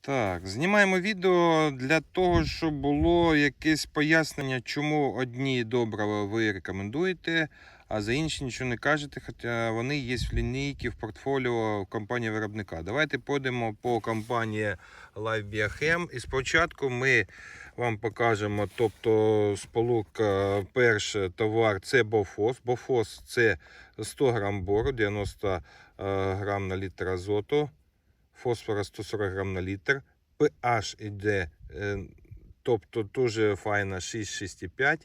Так, знімаємо відео для того, щоб було якесь пояснення, чому одні добрива ви рекомендуєте, а за інші нічого не кажете, хоча вони є в лінійці, в портфоліо компанії виробника. Давайте пойдемо по компанії Live Biochem. І спочатку ми вам покажемо, тобто сполука, перший товар це Бофос. Бофос це 100 грам бору, 90 е, грам на літр азоту фосфора 140 грам на літр. pH іде, е, тобто дуже файна 6,6,5.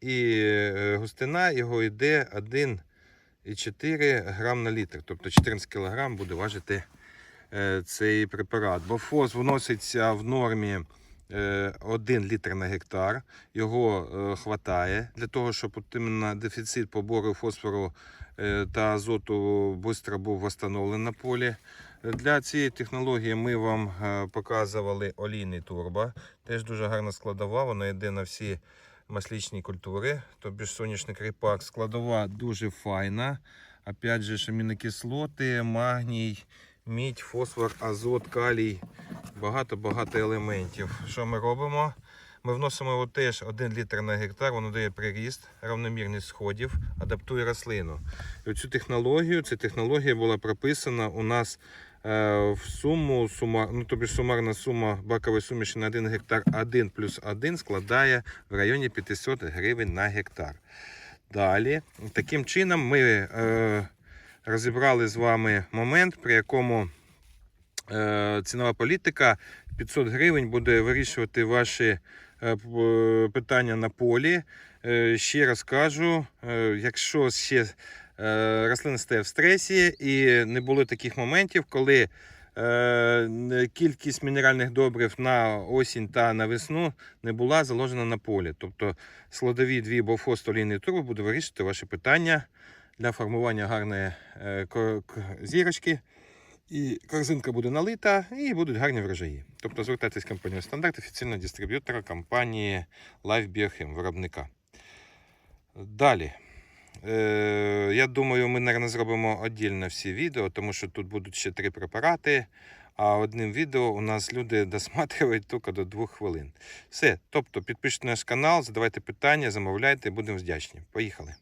І е, густина його йде 1,4 грам на літр. Тобто 14 кг буде важити е, цей препарат. Бо фос вноситься в нормі 1 літр на гектар. Його хватає для того, щоб дефіцит побору фосфору та азоту швидко був встановлений на полі. Для цієї технології ми вам е, показували олійний турбо. Теж дуже гарна складова, вона йде на всі маслічні культури, тобі ж соняшник ріпак. Складова дуже файна. Опять же, амінокислоти, магній, мідь, фосфор, азот, калій. Багато-багато елементів. Що ми робимо? Ми вносимо теж 1 літр на гектар, воно дає приріст, равномірність сходів, адаптує рослину. І цю технологію, ця технологія була прописана у нас е, в суму, сума, ну, тобі сумарна сума бакової суміші на 1 гектар 1 плюс 1 складає в районі 500 гривень на гектар. Далі, таким чином, ми е, розібрали з вами момент, при якому е, цінова політика 500 гривень буде вирішувати ваші е, питання на полі. Е, Ще раз кажу, е, якщо ще е, рослина стає в стресі і не було таких моментів, коли е, кількість мінеральних добрив на осінь та на весну не була заложена на полі. Тобто складові дві бофостолійні турбо буде вирішити ваші питання для формування гарної е, зірочки. І корзинка буде налита, і будуть гарні врожаї. Тобто звертайтесь компанію Стандарт, офіційного дистриб'ютора компанії Live Biochem, виробника. Далі. Е, я думаю, ми, мабуть, зробимо віддільно всі відео, тому що тут будуть ще три препарати. А одним відео у нас люди досматривають тільки до двох хвилин. Все. Тобто підпишіть наш канал, задавайте питання, замовляйте, будемо вдячні. Поїхали.